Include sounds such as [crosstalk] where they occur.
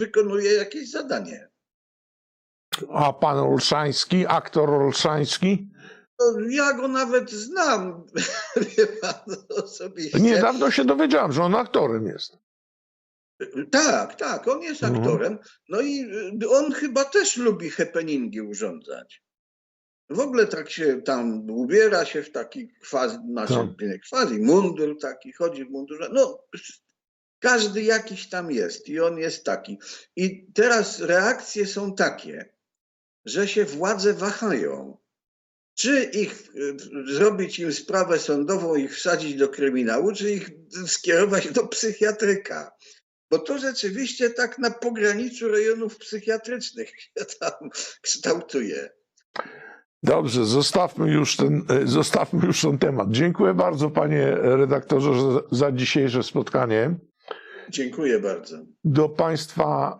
wykonuje jakieś zadanie. A pan Olszański, aktor Olszański? No, ja go nawet znam, [laughs] wie pan, osobiście. Niedawno się dowiedziałem, że on aktorem jest. Tak, tak, on jest Mhm. aktorem. No i y, on chyba też lubi happeningi urządzać. W ogóle tak się tam ubiera się w taki quasi, znaczy Tak. quasi, mundur taki, chodzi w mundurze. No, każdy jakiś tam jest i on jest taki. I teraz reakcje są takie, że się władze wahają. Czy ich y, zrobić im sprawę sądową, ich wsadzić do kryminału, czy ich skierować do psychiatryka. Bo to rzeczywiście tak na pograniczu rejonów psychiatrycznych [laughs] się tam kształtuje. Dobrze, zostawmy już ten, e, zostawmy już ten temat. Dziękuję bardzo, panie redaktorze, za dzisiejsze spotkanie. Dziękuję bardzo. Do państwa